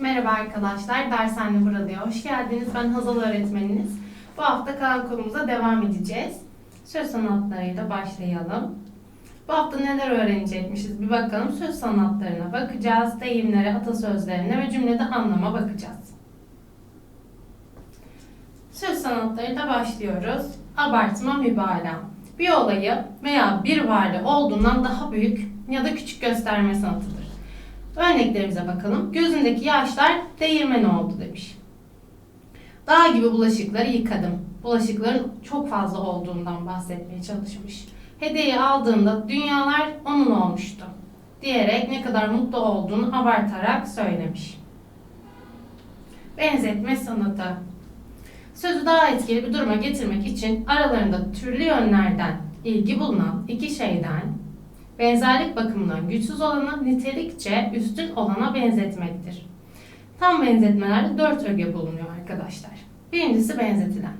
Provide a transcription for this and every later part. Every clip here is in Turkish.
Merhaba arkadaşlar, Dershane Buralı'ya hoş geldiniz. Ben Hazal öğretmeniniz. Bu hafta kalan konumuza devam edeceğiz. Söz sanatlarıyla başlayalım. Bu hafta neler öğrenecekmişiz bir bakalım. Söz sanatlarına bakacağız, deyimlere, atasözlerine ve cümlede anlama bakacağız. Söz sanatlarıyla başlıyoruz. Abartma, mübalağa. Bir olayı veya bir varlığı olduğundan daha büyük ya da küçük gösterme sanatıdır. Örneklerimize bakalım. Gözündeki yaşlar değirmen oldu demiş. Dağ gibi bulaşıkları yıkadım. Bulaşıkların çok fazla olduğundan bahsetmeye çalışmış. Hediyeyi aldığında dünyalar onun olmuştu. Diyerek ne kadar mutlu olduğunu abartarak söylemiş. Benzetme sanatı. Sözü daha etkili bir duruma getirmek için aralarında türlü yönlerden ilgi bulunan iki şeyden benzerlik bakımından güçsüz olanı nitelikçe üstün olana benzetmektir. Tam benzetmelerde dört öge bulunuyor arkadaşlar. Birincisi benzetilen.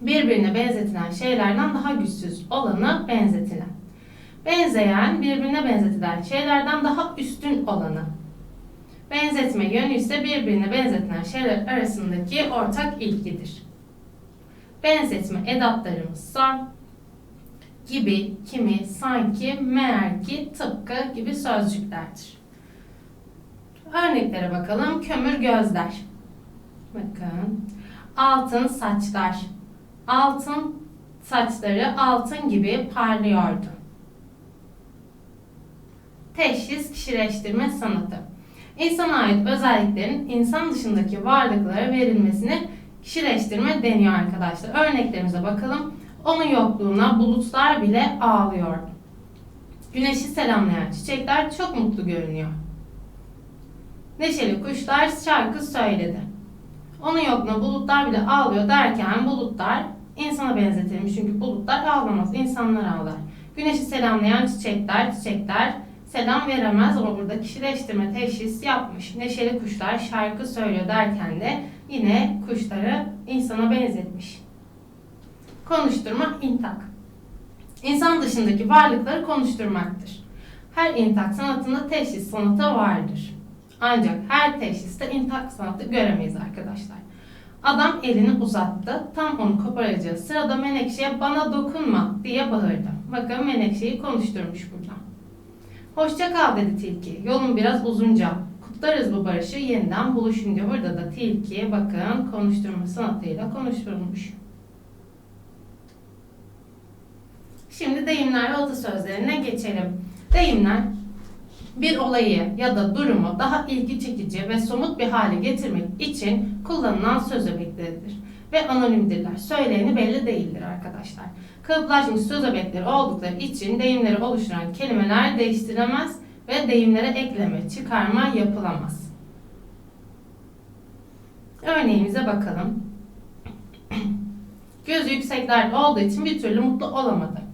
Birbirine benzetilen şeylerden daha güçsüz olanı benzetilen. Benzeyen, birbirine benzetilen şeylerden daha üstün olanı. Benzetme yönü ise birbirine benzetilen şeyler arasındaki ortak ilgidir. Benzetme edatlarımızsa gibi, kimi, sanki, meğer ki, tıpkı gibi sözcüklerdir. Örneklere bakalım. Kömür gözler. Bakın. Altın saçlar. Altın saçları altın gibi parlıyordu. Teşhis kişileştirme sanatı. İnsana ait özelliklerin insan dışındaki varlıklara verilmesini kişileştirme deniyor arkadaşlar. Örneklerimize bakalım. Onun yokluğuna bulutlar bile ağlıyordu. Güneşi selamlayan çiçekler çok mutlu görünüyor. Neşeli kuşlar şarkı söyledi. Onun yokluğuna bulutlar bile ağlıyor derken bulutlar insana benzetilmiş. Çünkü bulutlar ağlamaz, insanlar ağlar. Güneşi selamlayan çiçekler, çiçekler selam veremez ama burada kişileştirme teşhis yapmış. Neşeli kuşlar şarkı söylüyor derken de yine kuşları insana benzetmiş. Konuşturma, intak. İnsan dışındaki varlıkları konuşturmaktır. Her intak sanatında teşhis sanatı vardır. Ancak her teşhiste intak sanatı göremeyiz arkadaşlar. Adam elini uzattı. Tam onu koparacağı sırada Menekşe'ye bana dokunma diye bağırdı. Bakın Menekşe'yi konuşturmuş burada. Hoşça kal dedi tilki. Yolun biraz uzunca. Kutlarız bu barışı yeniden buluşun diyor. Burada da tilki bakın konuşturma sanatıyla konuşturulmuş. Şimdi deyimler ve atasözlerine geçelim. Deyimler bir olayı ya da durumu daha ilgi çekici ve somut bir hale getirmek için kullanılan söz öbekleridir ve anonimdirler. Söyleyeni belli değildir arkadaşlar. Kalıplaşmış söz öbekleri oldukları için deyimleri oluşturan kelimeler değiştirilemez ve deyimlere ekleme, çıkarma yapılamaz. Örneğimize bakalım. Gözü yükseklerde olduğu için bir türlü mutlu olamadı.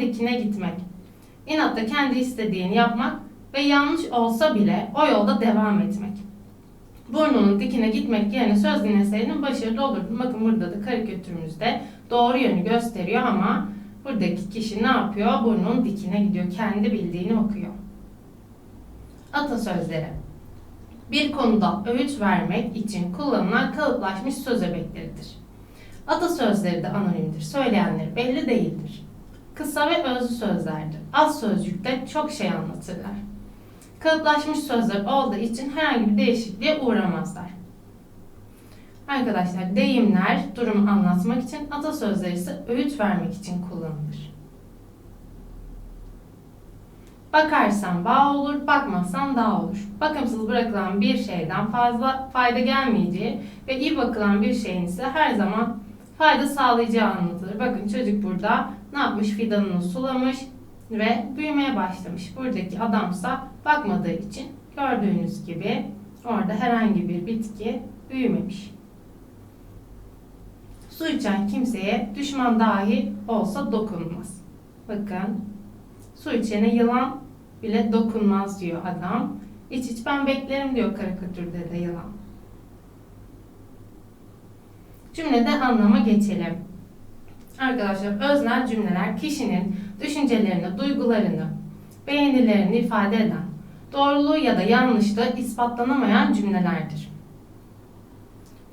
Dikine gitmek. İnatla kendi istediğini yapmak ve yanlış olsa bile o yolda devam etmek. Burnunun dikine gitmek yerine söz dinleseydin başarılı olurdun. Bakın burada da karikatürümüzde doğru yönü gösteriyor ama buradaki kişi ne yapıyor? Burnunun dikine gidiyor. Kendi bildiğini okuyor. Atasözleri. Bir konuda öğüt vermek için kullanılan kalıplaşmış söz öbekleridir. Atasözleri de anonimdir. Söyleyenleri belli değildir. Kısa ve özlü sözlerdir. Az sözcükte çok şey anlatırlar. Kalıplaşmış sözler olduğu için herhangi bir değişikliğe uğramazlar. Arkadaşlar deyimler durumu anlatmak için, atasözleri ise öğüt vermek için kullanılır. Bakarsan bağ olur, bakmazsan dağ olur. Bakımsız bırakılan bir şeyden fazla fayda gelmeyeceği ve iyi bakılan bir şeyin ise her zaman fayda sağlayacağı anlatılır. Bakın çocuk burada ne yapmış? Fidanını sulamış ve büyümeye başlamış. Buradaki adamsa bakmadığı için gördüğünüz gibi orada herhangi bir bitki büyümemiş. Su içen kimseye düşman dahi olsa dokunmaz. Bakın su içene yılan bile dokunmaz diyor adam. İç iç ben beklerim diyor karikatürde de yılan. Cümlede anlama geçelim. Arkadaşlar öznel cümleler kişinin düşüncelerini, duygularını beğenilerini ifade eden, doğruluğu ya da yanlışlığı ispatlanamayan cümlelerdir.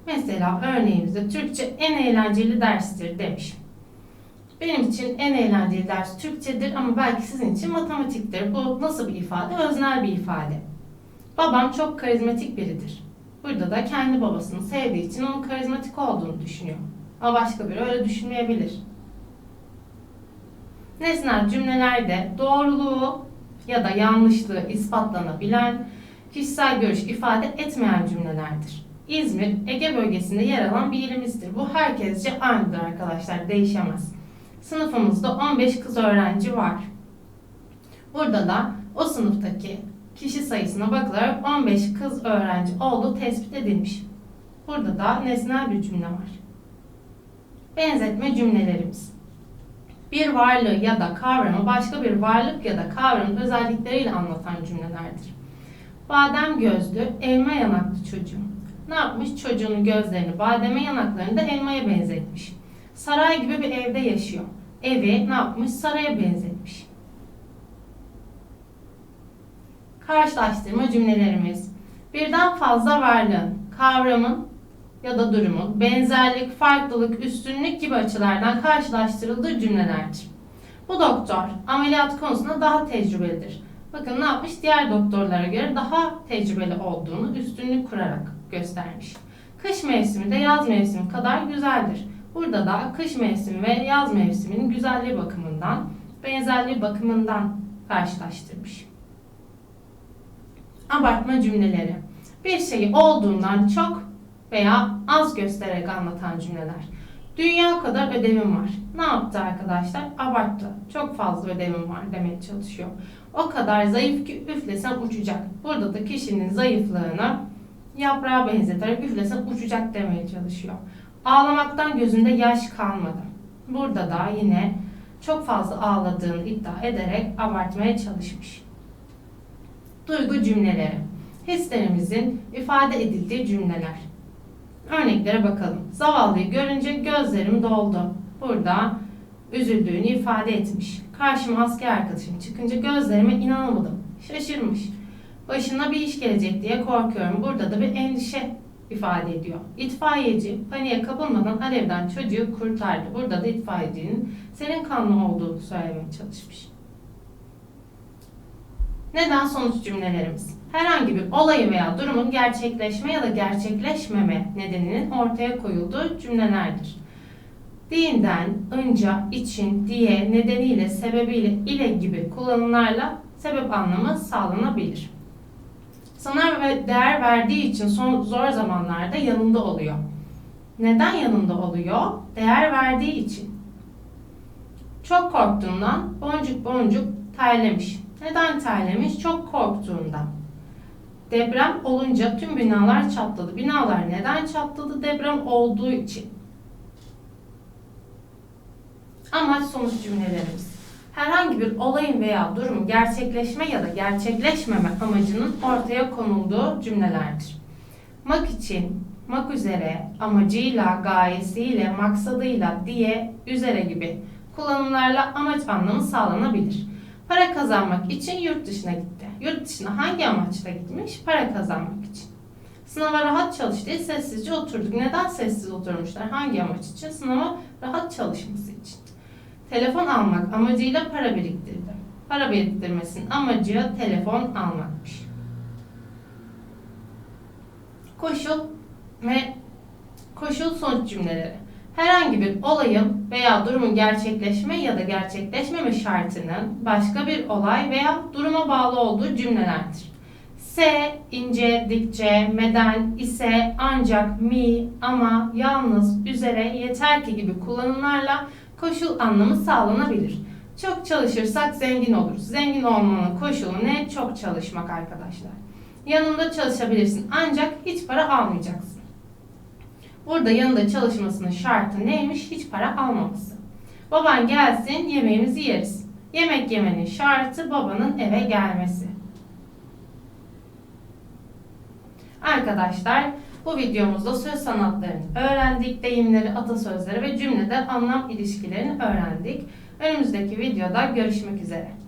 Mesela örneğimizde Türkçe en eğlenceli derstir demiş. Benim için en eğlenceli ders Türkçedir ama belki sizin için matematiktir. Bu nasıl bir ifade? Öznel bir ifade. Babam çok karizmatik biridir. Burada da kendi babasını sevdiği için onun karizmatik olduğunu düşünüyor. Ama başka biri öyle düşünmeyebilir. Nesnel cümlelerde doğruluğu ya da yanlışlığı ispatlanabilen, kişisel görüş ifade etmeyen cümlelerdir. İzmir, Ege bölgesinde yer alan bir ilimizdir. Bu herkesce aynıdır arkadaşlar, değişemez. Sınıfımızda 15 kız öğrenci var. Burada da o sınıftaki kişi sayısına bakılarak 15 kız öğrenci olduğu tespit edilmiş. Burada da nesnel bir cümle var. Benzetme cümlelerimiz. Bir varlığı ya da kavramı başka bir varlık ya da kavramın özellikleriyle anlatan cümlelerdir. Badem gözlü, elma yanaklı çocuğum. Ne yapmış? Çocuğunun gözlerini bademe yanaklarını da elmaya benzetmiş. Saray gibi bir evde yaşıyor. Evi ne yapmış? Saraya benzetmiş. Karşılaştırma cümlelerimiz. Birden fazla varlığın, kavramın ya da durumun benzerlik, farklılık, üstünlük gibi açılardan karşılaştırıldığı cümlelerdir. Bu doktor ameliyat konusunda daha tecrübelidir. Bakın ne yapmış? Diğer doktorlara göre daha tecrübeli olduğunu üstünlük kurarak göstermiş. Kış mevsimi de yaz mevsimi kadar güzeldir. Burada da kış mevsimi ve yaz mevsiminin güzelliği bakımından, benzerliği bakımından karşılaştırmış. Abartma cümleleri. Bir şeyi olduğundan çok veya az göstererek anlatan cümleler. Dünya kadar ödevim var. Ne yaptı arkadaşlar? Abarttı. Çok fazla ödevim var demeye çalışıyor. O kadar zayıf ki üflesem uçacak. Burada da kişinin zayıflığını yaprağa benzeterek üflesem uçacak demeye çalışıyor. Ağlamaktan gözünde yaş kalmadı. Burada da yine çok fazla ağladığını iddia ederek abartmaya çalışmış. Duygu cümleleri. Hislerimizin ifade edildiği cümleler. Örneklere bakalım. Zavallıyı görünce gözlerim doldu. Burada üzüldüğünü ifade etmiş. Karşıma asker arkadaşım çıkınca gözlerime inanamadım. Şaşırmış. Başına bir iş gelecek diye korkuyorum. Burada da bir endişe ifade ediyor. İtfaiyeci paniğe kapılmadan alevden çocuğu kurtardı. Burada da itfaiyecinin senin kanlı olduğunu söylemeye çalışmış. Neden sonuç cümlelerimiz? Herhangi bir olayı veya durumun gerçekleşme ya da gerçekleşmeme nedeninin ortaya koyulduğu cümlelerdir. Dinden, önce, için, diye, nedeniyle, sebebiyle, ile gibi kullanımlarla sebep anlamı sağlanabilir. Sana değer verdiği için son zor zamanlarda yanında oluyor. Neden yanında oluyor? Değer verdiği için. Çok korktuğundan boncuk boncuk terlemiş. Neden terlemiş? Çok korktuğundan. Deprem olunca tüm binalar çatladı. Binalar neden çatladı? Deprem olduğu için. Amaç sonuç cümlelerimiz. Herhangi bir olayın veya durumun gerçekleşme ya da gerçekleşmeme amacının ortaya konulduğu cümlelerdir. Mak için, mak üzere, amacıyla, gayesiyle, maksadıyla, diye, üzere gibi kullanımlarla amaç anlamı sağlanabilir. Para kazanmak için yurt dışına gitti. Yurt dışına hangi amaçla gitmiş? Para kazanmak için. Sınava rahat çalıştı, sessizce oturduk. Neden sessiz oturmuşlar? Hangi amaç için? Sınava rahat çalışması için. Telefon almak amacıyla para biriktirdi. Para biriktirmesinin amacı telefon almakmış. Koşul ve koşul sonuç cümleleri. Herhangi bir olayın veya durumun gerçekleşme ya da gerçekleşmeme şartının başka bir olay veya duruma bağlı olduğu cümlelerdir. Se, ince, dikçe, meden, ise, ancak, mi, ama, yalnız, üzere, yeter ki gibi kullanımlarla koşul anlamı sağlanabilir. Çok çalışırsak zengin oluruz. Zengin olmanın koşulu ne? Çok çalışmak arkadaşlar. Yanında çalışabilirsin ancak hiç para almayacaksın. Burada yanında çalışmasının şartı neymiş? Hiç para almaması. Baban gelsin yemeğimizi yeriz. Yemek yemenin şartı babanın eve gelmesi. Arkadaşlar bu videomuzda söz sanatlarını öğrendik. Deyimleri, atasözleri ve cümlede anlam ilişkilerini öğrendik. Önümüzdeki videoda görüşmek üzere.